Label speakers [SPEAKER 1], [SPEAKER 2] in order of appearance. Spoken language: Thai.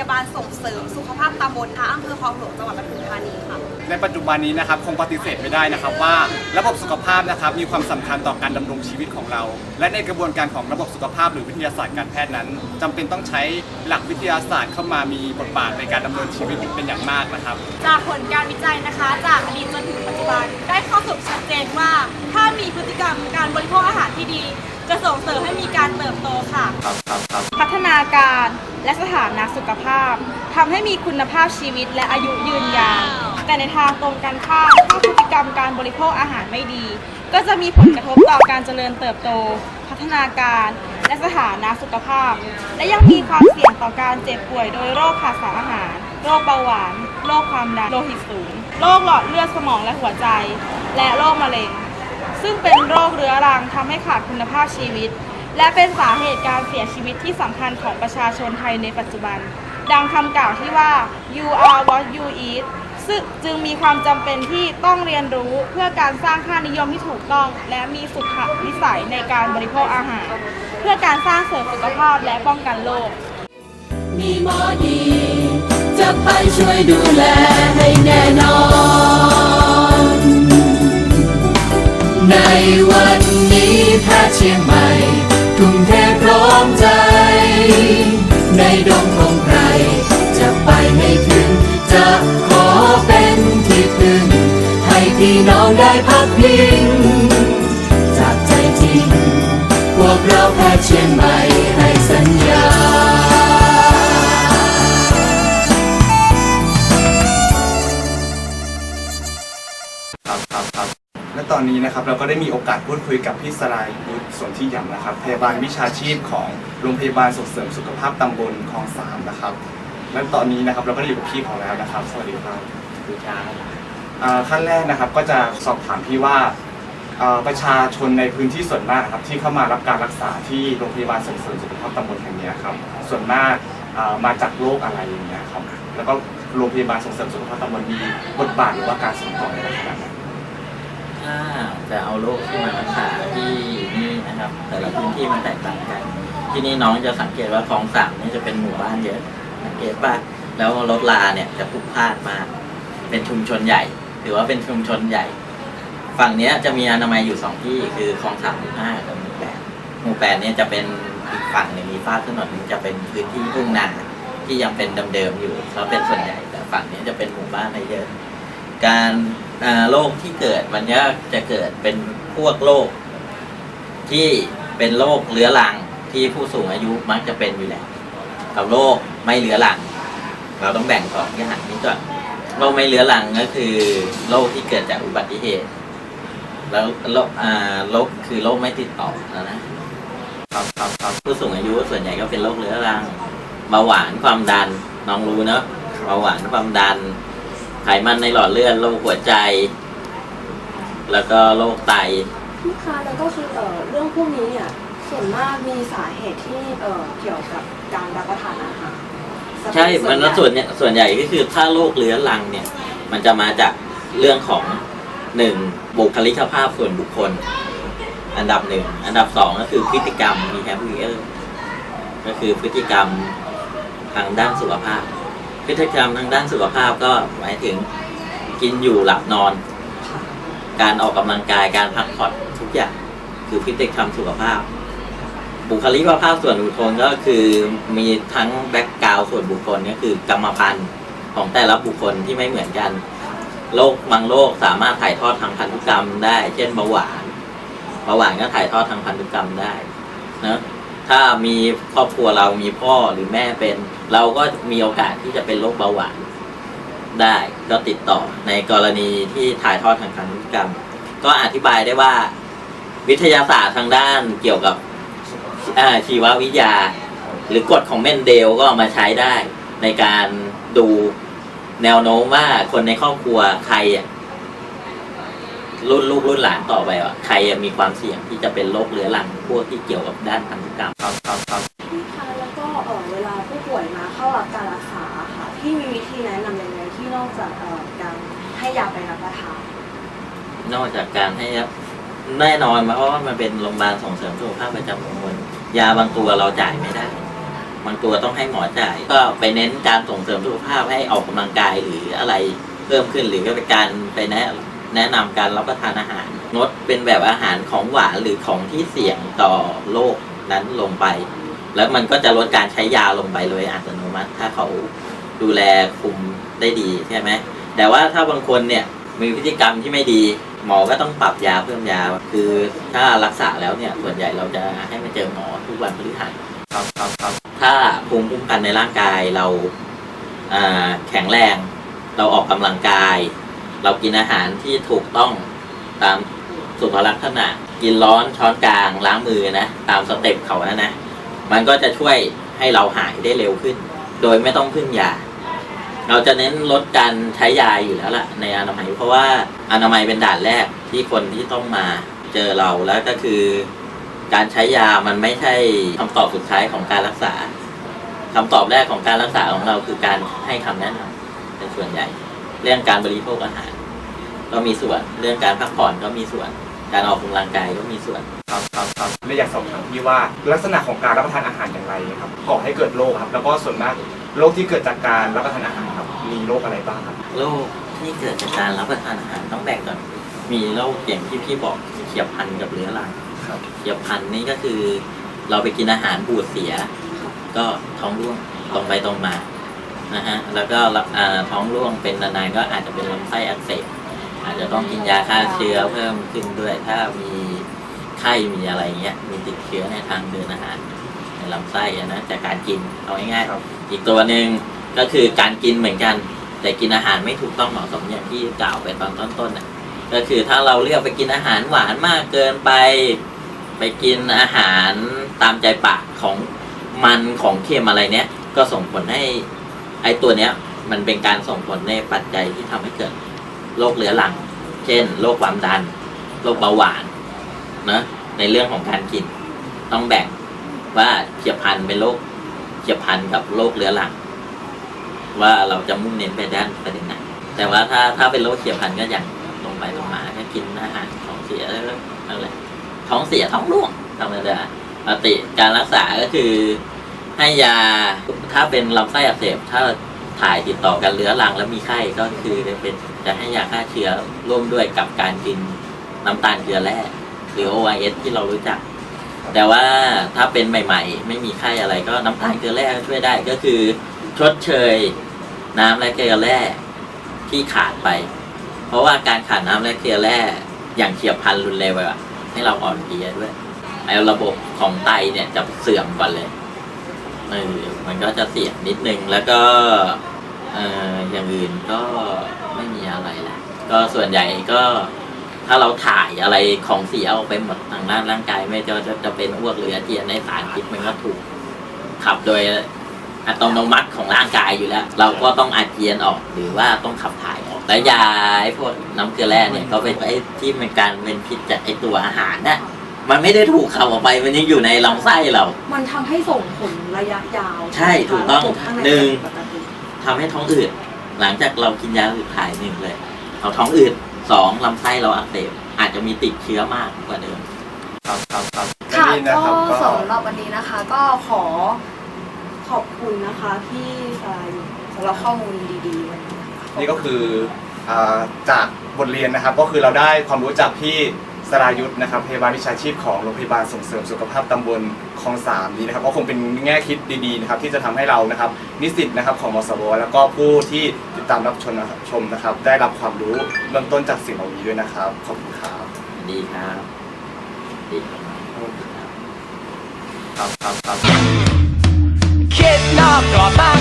[SPEAKER 1] ยาบาลส่งเสริมสุขภาพตำบลค่ะอำเภอคลองหลวงจังหวัดปทุมธานีค่ะ
[SPEAKER 2] ในปัจจุบันนี้นะครับคงปฏิเสธไม่ได้นะครับว่าระบบสุขภาพนะครับมีความสำคัญต่อการดำรงชีวิตของเรา และในกระบวนการของระบบสุขภาพหรือวิทยาศาสตร์การแพทย์นั้นจำเป็นต้องใช้หลักวิทยาศาสตร์เข้ามามีบทบาทในการดำเนินชีวิตเป็นอย่างมากนะครับ
[SPEAKER 3] จากผลการวิจัยนะคะ จากอดีตจนถึงปัจจุบันได้ข้อสรุปชัดเจนว่า ถ้ามีพฤติกรรมการบริโภคอาหารที่ดี จะส่งเสริมให้มีการเติบโตค่ะ พัฒนาการ และสถานะสุขภาพทำให้มีคุณภาพชีวิตและอายุยืนยาวแต่ในทางตรงกันข้ามถ้าพฤติกรรมการบริโภคอาหารไม่ดี ก็จะมีผลกระทบต่อการเจริญเติบโต พัฒนาการและสถานะสุขภาพ และยังมีความเสี่ยงต่อการเจ็บป่วยโดยโรคขาดสารอาหาร โรคเบาหวาน โรคความดัน โลหิตสูง โรคหลอดเลือดสมองและหัวใจ และโรคมะเร็ง ซึ่งเป็นโรคเรื้อรังทำให้ขาดคุณภาพชีวิต และเป็นสาเหตุการเสียชีวิตที่สำคัญของประชาชนไทยในปัจจุบัน ดังคำกล่าวที่ว่า you are what you eat ซึ่งจึงมีความจำเป็นที่ต้องเรียนรู้เพื่อการสร้างค่านิยมที่ถูกต้อง และมีสุขนิสัยในการบริโภคอาหาร เพื่อการสร้างเสริมสุขภาพและป้องกันโรค
[SPEAKER 4] มีหมอดีจะไปช่วยดูแลให้แน่นอน ในวันนี้แพทย์เชียงใหม่ ทุ่มเทพร้อมใจ ในดงของใคร จะไปให้ถึง จะขอเป็นที่พึ่ง ให้พี่น้องได้พักพิง จากใจจริง พวกเราแพ้เชียงใหม่
[SPEAKER 2] อนนี้นะครับเราก็ได้มีโอกาสพูดคุยกับพี่สรายบุตรสนธิยำนะครับ พยาบาลวิชาชีพของโรงพยาบาลส่งเสริมสุขภาพตำบลคลองสามนะครับ และตอนนี้นะครับเราก็ได้อยู่กับพี่เขาแล้วนะครับ สวัสดีครับสวัสดีครับอ่าขั้นแรกนะครับก็จะสอบถามพี่ว่าอ่าประชาชนในพื้นที่ส่วนมากครับที่เข้ามารับการรักษาที่โรงพยาบาลส่งเสริมสุขภาพตำบลแห่งนี้ครับส่วนมากอ่ามาจากโรคอะไรอย่างเงี้ยครับแล้วก็โรงพยาบาลส่งเสริมสุขภาพตำบลมีบทบาทหรือว่าการส่งต่อในลักษณะไหน
[SPEAKER 5] ถ้าจะเอาโรคที่มารักษาที่นี่นะครับ แต่ละพื้นที่มันแตกต่างกัน ที่นี่น้องจะสังเกตว่าคลองสามนี่จะเป็นหมู่บ้านเยอะสังเกตป่ะแล้วรถลาเนี่ยจะพลุกพล่านมากเป็นชุมชนใหญ่ ถือว่าเป็นชุมชนใหญ่ ฝั่งนี้จะมีอนามัยอยู่สองที่คือคลองสามหมู่ห้ากับหมู่แปดหมู่แปดเนี่ยจะเป็นอีกฝั่งหนึ่งมีฟาถนนึงจะเป็นพื้นที่ทุ่งนาที่ยังเป็นเดิมๆอยู่เขาเป็นส่วนใหญ่แต่ฝั่งนี้จะเป็นหมู่บ้านอะไรเยอะการ อ่าโรคที่เกิดมันก็จะเกิดเป็นพวกโรคที่เป็นโรคเรื้อรังที่ผู้สูงอายุมักจะเป็นอยู่แล้วกับโรคไม่เรื้อรัง เราต้องแบ่งสองอย่างนี้ก่อนโรคไม่เรื้อรังก็คือโรคที่เกิดจากอุบัติเหตุ แล้วโรคอ่าโรคคือโรคไม่ติดต่อนะนะครับครับครับผู้สูงอายุส่วนใหญ่ก็เป็นโรคเรื้อรังเบาหวานความดันน้องรู้เนอะเบาหวานความดัน ไขมันในหลอดเลือดโรคหัวใจ แล้วก็โรคไต
[SPEAKER 1] ลูกค้าแล้วก็คือเอ่อเรื่องพวกนี้เนี่ยส่วนมากมีสาเหตุที่เอ่อเกี่ยวกับการรับประทานอาหาร
[SPEAKER 5] ใช่มันก็ส่วนเนี่ยส่วนใหญ่ก็คือถ้าโรคเรื้อรังเนี่ย มันจะมาจากเรื่องของหนึ่งบุคลิกภาพส่วนบุคคล อันดับหนึ่งอันดับสองก็คือพฤติกรรม behavior ก็คือพฤติกรรมทางด้านสุขภาพ พฤติกรรมทางด้านสุขภาพก็หมายถึงกินอยู่หลับนอน การออกกำลังกายการพักผ่อนทุกอย่างคือพฤติกรรมสุขภาพ บุคลิกภาพส่วนบุคคลก็คือมีทั้งแบ็กกราวส่วนบุคคลก็คือกรรมพันธุ์ของแต่ละบุคคลที่ไม่เหมือนกันโรคบางโรคสามารถถ่ายทอดทางพันธุกรรมได้ เช่นเบาหวานเบาหวานก็ถ่ายทอดทางพันธุกรรมได้นะ ถ้ามีครอบครัวเรามีพ่อหรือแม่เป็น เราก็มีโอกาสที่จะเป็นโรคเบาหวานได้ก็ติดต่อในกรณีที่ถ่ายทอดทางพันธุกรรม ก็อธิบายได้ว่า วิทยาศาสตร์ทางด้านเกี่ยวกับชีววิทยา หรือกฎของเมนเดลก็มาใช้ได้ ในการดูแนวโน้มว่าคนในครอบครัวใครอะ รุ่นลูกรุ่นหลานต่อไปอะใครอะมีความเสี่ยงที่จะเป็นโรคเรื้อรังพวกที่เกี่ยวกับด้านพันธุกรรม
[SPEAKER 2] ครับครับครับ
[SPEAKER 1] พี่คะแล้วก็เอ่อเวลาผู้ป่วยมาเข้ารับการรักษาค่ะพี่มีวิธีแนะนำยังไงที่นอกจากเอ่อการให้ยาไปรับประทาน
[SPEAKER 5] นอกจากการให้แน่นอนเพราะว่ามันเป็นโรงพยาบาลส่งเสริมสุขภาพประจำตำบลยาบางตัวเราจ่ายไม่ได้ บางตัวต้องให้หมอจ่าย ก็ไปเน้นการส่งเสริมสุขภาพให้ออกกำลังกายหรืออะไรพิ่มขึ้นหรือก็เป็นการไปแนะ แนะนำการรับประทานอาหาร งดเป็นแบบอาหารของหวานหรือของที่เสี่ยงต่อโรคนั้นลงไป แล้วมันก็จะลดการใช้ยาลงไปเลยอัตโนมัติ ถ้าเขาดูแลคุมได้ดีใช่ไหมแต่ว่าถ้าบางคนเนี่ยมีพฤติกรรมที่ไม่ดี หมอก็ต้องปรับยาเพิ่มยา คือถ้ารักษาแล้วเนี่ยส่วนใหญ่เราจะให้มาเจอหมอทุกวันพฤหัส
[SPEAKER 2] ครับครับครับ
[SPEAKER 5] ถ้าภูมิคุ้มกันในร่างกายเราอ่าแข็งแรง เราออกกำลังกาย เรากินอาหารที่ถูกต้องตามสุขลักษณะ กินร้อนช้อนกลางล้างมือนะ ตามสเต็ปเขานะนะ มันก็จะช่วยให้เราหายได้เร็วขึ้น โดยไม่ต้องพึ่งยา เราจะเน้นลดการใช้ยาอยู่แล้วล่ะ ในอนามัย เพราะว่าอนามัยเป็นด่านแรกที่คนที่ต้องมาเจอเราแล้วก็คือ การใช้ยามันไม่ใช่คำตอบสุดท้ายของการรักษาคำตอบแรกของการรักษาของเราคือการให้คำแนะนำเป็นส่วนใหญ่ เรื่องการบริโภคอาหาร ก็มีส่วน เรื่องการพักผ่อนก็มีส่วน การออกกำลังกายก็มีส่วน
[SPEAKER 2] ครับครับครับเลยอยากสอบถามพี่ว่าลักษณะของการรับประทานอาหารอย่างไรครับก่อให้เกิดโรคครับ แล้วก็ส่วนมากโรคที่เกิดจากการรับประทานอาหารครับมีโรคอะไรบ้างครับ
[SPEAKER 5] โรคที่เกิดจากการรับประทานอาหารต้องแบ่งก่อนมีโรคอย่างที่พี่บอกเฉียบพลันกับเรื้อรัง
[SPEAKER 2] ครับ
[SPEAKER 5] เฉียบพลันนี่ก็คือ เราไปกินอาหารบูดเสีย ก็ท้องร่วงตรงไปตรงมา นะฮะแล้วก็รับอ่าท้องร่วงเป็นนานๆก็อาจจะเป็นลำไส้อักเสบอาจจะต้องกินยาฆ่าเชื้อเพิ่มขึ้นด้วย ถ้ามีไข้มีอะไรเงี้ยมีติดเชื้อในทางเดินอาหารในลำไส้อะนะจากการกินเอาง่ายๆ
[SPEAKER 2] ครับ
[SPEAKER 5] อีกตัวหนึ่งก็คือการกินเหมือนกัน แต่กินอาหารไม่ถูกต้องเหมาะสมอย่างที่กล่าวไปตอนต้นๆน่ะก็คือถ้าเราเลือกไปกินอาหารหวานมากเกินไป ไปกินอาหารตามใจปากของมันของเค็มอะไรเนี้ยก็ส่งผลให้ ไอ้ตัวเนี้ย มันเป็นการส่งผลในปัจจัยที่ทำให้เกิดโรคเรื้อรัง เช่นโรคความดันโรคเบาหวานนะในเรื่องของการกิน ต้องแบ่งว่าเฉียบพลันเป็นโรคเฉียบพลันกับโรคเรื้อรัง ว่าเราจะมุ่งเน้นไปด้านประเด็นไหนแต่ว่าถ้าถ้าเป็นโรคเฉียบพลันก็อย่างตรงไปตรงมาแค่กินอาหารท้องเสียแล้วก็อะไรท้องเสียท้องร่วงธรรมดาปกติการรักษาก็คือ ให้ยาถ้าเป็นลำไส้อักเสบถ้าถ่ายติดต่อกันเรื้อรังแล้วมีไข้ก็คือจะเป็นจะให้ยาฆ่าเชื้อร่วมด้วยกับการกินน้ำตาลเกลือแร่หรือ OIS ที่เรารู้จัก แต่ว่าถ้าเป็นใหม่ ๆ ไม่มีไข้อะไรก็น้ำตาลเกลือแร่ช่วยได้ก็คือชดเชยน้ำและเกลือแร่ที่ขาดไป เพราะว่าการขาดน้ำและเกลือแร่อย่างเฉียบพลันรุนแรงไปอะให้เราอ่อนเพลียด้วยไอ้ระบบของไตเนี่ยจะเสื่อมก่อนเลย เออมันก็จะเสียงนิดนึงแล้วก็เอออย่างอื่นก็ไม่มีอะไรแหละก็ส่วนใหญ่ก็ถ้าเราถ่ายอะไรของเสียออกไปหมดทางด้านร่างกายไม่จะจะจะเป็นอ้วกหรืออาเจียนในสารพิษมันก็ถูกขับโดยอัตโนมัติของร่างกายอยู่แล้ว เราก็ต้องอาเจียนออกหรือว่าต้องขับถ่ายออกและยาไอ้พวกน้ำเกลือแร่เนี่ยก็เป็นไอ้ที่เป็นการเป็นพิษจากไอ้ตัวอาหารน่ะ มันไม่ได้ถูกขับออกไปมันยังอยู่ในลำไส้เรา
[SPEAKER 1] มันทำให้ส่งผลระยะยาว
[SPEAKER 5] ใช่ถูกต้อง
[SPEAKER 1] ระบบข้าให
[SPEAKER 5] นึ่ง
[SPEAKER 1] ปกติ
[SPEAKER 5] ทำให้ท้องอืดหลังจากเรากินยาอืดถ่ายหนึ่งเลย เอาท้องอืดสองลำไส้เราอักเสบอาจจะมีติดเชื้อมากกว่าเดิม
[SPEAKER 2] ครับครับครับ
[SPEAKER 1] ค่ะ
[SPEAKER 2] อันนี้นะ
[SPEAKER 1] ก็
[SPEAKER 2] ครับก็
[SPEAKER 1] สำหรับวันนี้นะคะ ก็ขอขอบคุณนะคะที่สายุสำหรับข้อมูลดีๆวันนี้นะคะ
[SPEAKER 2] นี่ก็คืออ่าจากบทเรียนนะครับ ก็คือเราได้ความรู้จากพี่ สรายุทธนะครับพยาบาลวิชาชีพของโรงพยาบาลส่งเสริมสุขภาพตำบลคลองสามนี้นะครับก็คงเป็นแง่คิดดีๆนะครับที่จะทำให้เรานะครับนิสิตนะครับของมสวแล้วก็ผู้ที่ติดตามรับชมนะครับชมนะครับ ได้รับความรู้เบื้องต้นจากสิ่งเหล่านี้ด้วยนะครับขอบคุณครับ
[SPEAKER 5] ดีครับดีครับ
[SPEAKER 2] ครับครับครับ
[SPEAKER 4] คิดนอกกรอบมาก